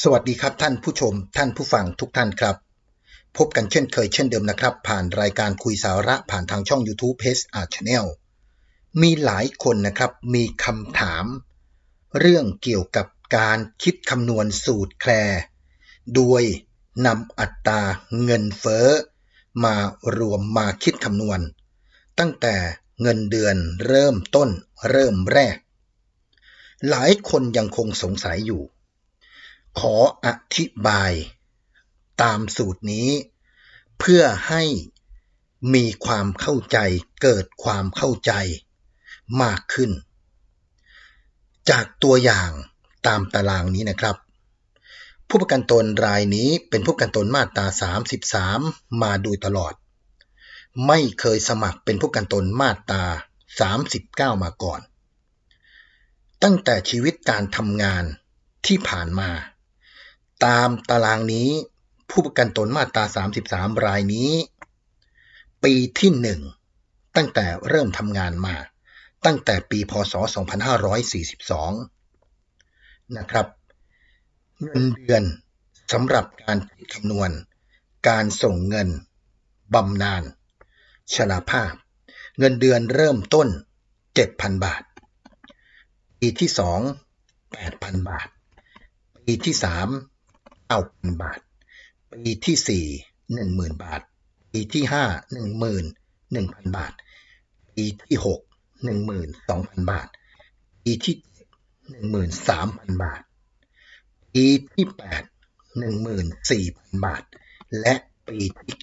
สวัสดีครับท่านผู้ชม ท่านผู้ฟังทุกท่านครับ พบกันเช่นเคยเช่นเดิมนะครับ ผ่านรายการคุยสาระผ่านทางช่อง YouTube p a c e Art Channel มีหลายคนนะครับมีคำถาม เรื่องเกี่ยวกับการคิดคำนวณสูตรแคลร์โดยนำอัตราเงินเฟ้อ มารวมมาคิดคำนวณ ตั้งแต่เงินเดือนเริ่มต้นเริ่มแรก หลายคนยังคงสงสัยอยู่ ขออธิบายตามสูตรนี้ เพื่อให้มีความเข้าใจเกิดความเข้าใจมากขึ้น จากตัวอย่างตามตารางนี้นะครับ ผู้ประกันตนรายนี้เป็นผู้ประกันตนมาตรา 33 มาโดยตลอด ไม่เคยสมัครเป็นผู้ประกันตนมาตรา 39 มาก่อน ตั้งแต่ชีวิตการทำงานที่ผ่านมา ตามตารางนี้ ผู้ประกันตนมาตรา 33 รายนี้ ปีที่1ตั้งแต่เริ่มทำงานมา ตั้งแต่ปีพศ 2542 นะครับ เงินเดือนสำหรับการคิดคำนวณ การส่งเงินบำนาญชราภาพ เงินเดือนเริ่มต้น 7,000 บาท ปีที่ 2 8,000 บาท ปีที่ 3 9,000บาท ปีที่4 10,000บาท ปีที่5 11,000บาท ปีที่6 12,000บาท ปีที่7 13,000บาท ปีที่8 14,000บาท และปีที่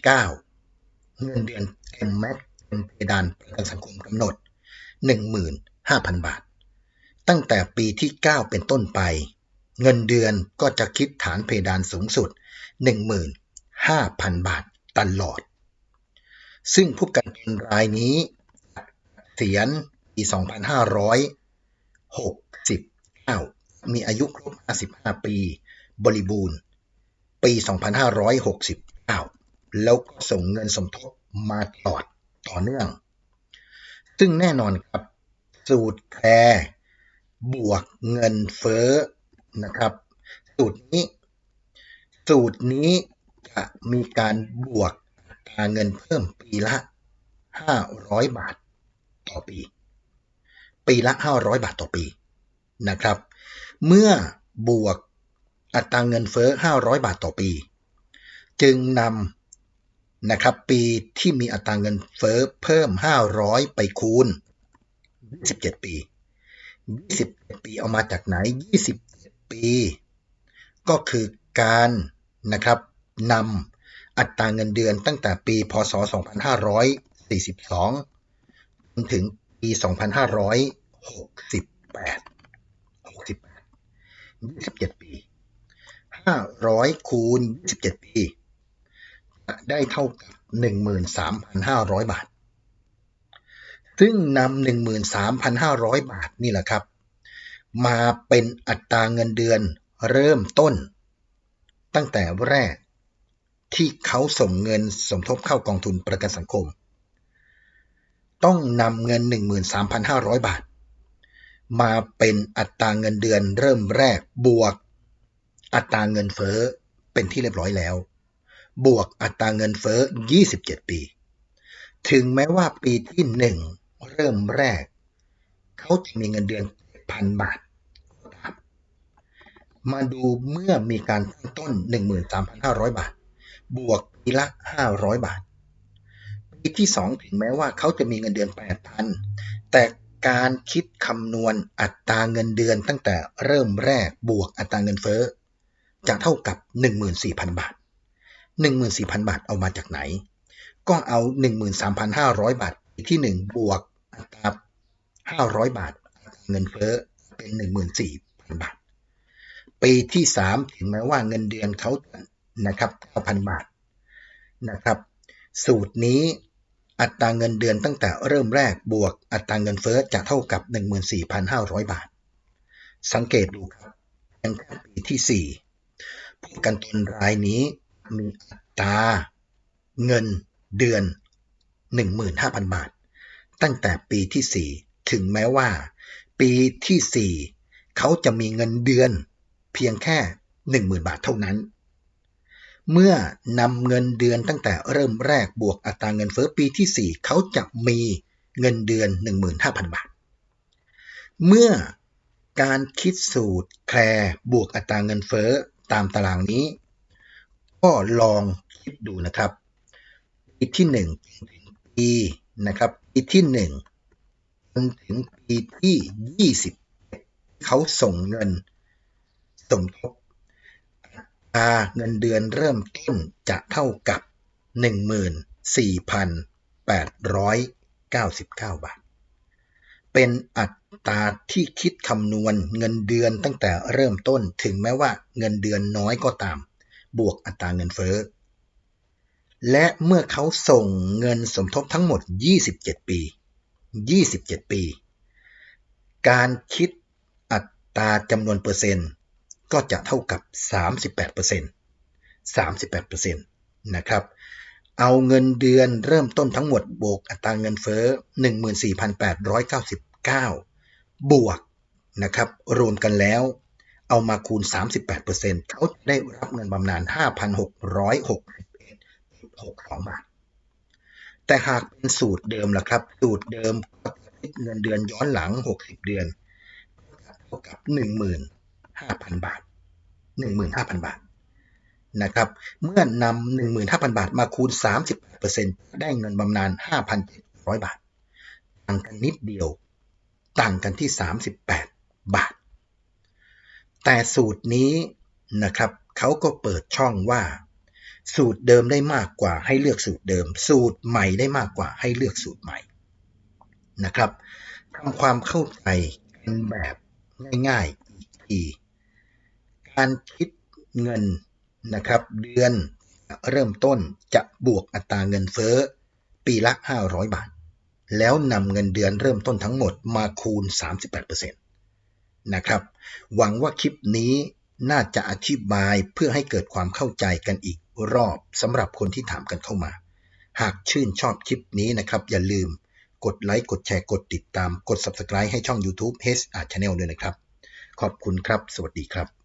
9เงินเดือนเต็มแม็กซ์เต็มเพดานประกันสังคมกำหนด15,000บาท ตั้งแต่ปีที่9เป็นต้นไป เงินเดือนก็จะคิดฐานเพดานสูงสุด 15,000 บาทตลอด ซึ่งผู้กันตนรายนี้เสียณปี2569 มีอายุครบ 55 ปี บริบูรณ์ ปี 2569 แล้วก็ส่งเงินสมทบมาตลอดต่อเนื่อง ซึ่งแน่นอนครับสูตรแคร์บวกเงินเฟ้อ นะครับ สูตรนี้ สูตรนี้จะมีการบวกอัตราเงินเพิ่มปีละ 500 บาทต่อปี ปีละ 500 บาทต่อปีนะครับ เมื่อบวกอัตราเงินเฟ้อ 500 บาทต่อปี จึงนำนะครับปีที่มีอัตราเงินเฟ้อเพิ่ม 500 ไปคูณ 27 ปี 27 ปีเอามาจากไหน27 ปี ก็คือการนะครับนำอัตราเงินเดือนตั้งแต่ปี พศ 2542จนถึงปี 2568 68 27 ปี 500 คูณ 27 ปีได้เท่ากับ 13,500 บาท ซึ่งนำ13,500 บาทนี่แหละครับ มาเป็นอัตราเงินเดือนเริ่มต้น ตั้งแต่แรกที่เขาส่งเงินสมทบเข้ากองทุนประกันสังคม ต้องนำเงิน 13,500 บาท มาเป็นอัตราเงินเดือนเริ่มแรกบวก อัตราเงินเฟ้อเป็นที่เรียบร้อยแล้ว บวกอัตราเงินเฟ้อ 27 ปี ถึงแม้ว่าปีที่ 1 เริ่มแรก เขาจะมีเงินเดือน 1,000 บาทมาดูเมื่อมีการตั้งต้น 13,500 บาท บวกปีละ 500 บาท ปีที่ 2 ถึงแม้ว่าเขาจะมีเงินเดือน 8,000 แต่การคิดคำนวณอัตราเงินเดือนตั้งแต่เริ่มแรกบวกอัตราเงินเฟ้อจะเท่ากับ 14,000 บาท 14,000 บาทเอามาจากไหน ก็เอา 13,500 บาทปีที่ 1 บวกอัตรา500 บาท เงินเฟ้อเป็น14,000บาท ปีที่3ถึงแม้ว่าเงินเดือนเขานะครับ9,000บาทนะครับ สูตรนี้อัตราเงินเดือนตั้งแต่เริ่มแรกบวกอัตราเงินเฟ้อจะเท่ากับ 14,500 บาท สังเกตดูครับยังแค่ปีที่ 4 ผู้กันตนรายนี้มีอัตราเงินเดือน 15,000 บาท ตั้งแต่ปีที่ 4 ถึงแม้ว่า ปีที่4เขาจะมีเงินเดือนเพียงแค่10,000บาทเท่านั้น เมื่อนำเงินเดือนตั้งแต่เริ่มแรกบวกอัตราเงินเฟ้อปีที่4เขาจะมีเงินเดือน 15,000 บาท เมื่อการคิดสูตรแคร์บวกอัตราเงินเฟ้อตามตารางนี้ ก็ลองคิดดูนะครับ ปีที่1ถึงปีนะครับ ปีที่1 นถึงปีที่ 20 เขาส่งเงินสมทบอาเงินเดือนเริ่มต้นจะเท่ากับ 14,899 บาท เป็นอัตราที่คิดคำนวณเงินเดือนตั้งแต่เริ่มต้นถึงแม้ว่าเงินเดือนน้อยก็ตาม บวกอัตราเงินเฟ้อ และเมื่อเขาส่งเงินสมทบทั้งหมด 27 ปี 27 ปี การคิดอัตราจำนวนเปอร์เซ็นต์ก็จะเท่ากับ 38% 38%นะครับ เอาเงินเดือนเริ่มต้นทั้งหมดบวกอัตราเงินเฟ้อ 14,899 บวกนะครับ รวมกันแล้วเอามาคูณ 38%เขาได้รับเงินบำนาญ5,661.62 บาท แต่หากเป็นสูตรเดิมล่ะครับ สูตรเดิมก็จะคิดเงินเดือนย้อนหลัง 60 เดือนเท่ากับ 15,000 บาท 15,000 บาทนะครับ เมื่อนำ15,000 บาทมาคูณ 30%ได้เงินบำนาญ5,700 บาท ต่างกันนิดเดียว ต่างกันที่ 38 บาท แต่สูตรนี้นะครับเขาก็เปิดช่องว่า สูตรเดิมได้มากกว่าให้เลือกสูตรเดิม สูตรใหม่ได้มากกว่าให้เลือกสูตรใหม่นะครับทำความเข้าใจกันแบบง่ายๆอีกทีการคิดเงินนะครับเดือนเริ่มต้นจะบวกอัตราเงินเฟ้อปีละ 500 บาท แล้วนำเงินเดือนเริ่มต้นทั้งหมดมาคูณ 38%นะครับ หวังว่าคลิปนี้น่าจะอธิบายเพื่อให้เกิดความเข้าใจกันอีก รอบสำหรับคนที่ถามกันเข้ามา หากชื่นชอบคลิปนี้นะครับอย่าลืมกดไลค์กดแชร์กดติดตามกด Subscribe ให้ช่อง YouTube h Art Channel ด้วยนะครับ ขอบคุณครับ สวัสดีครับ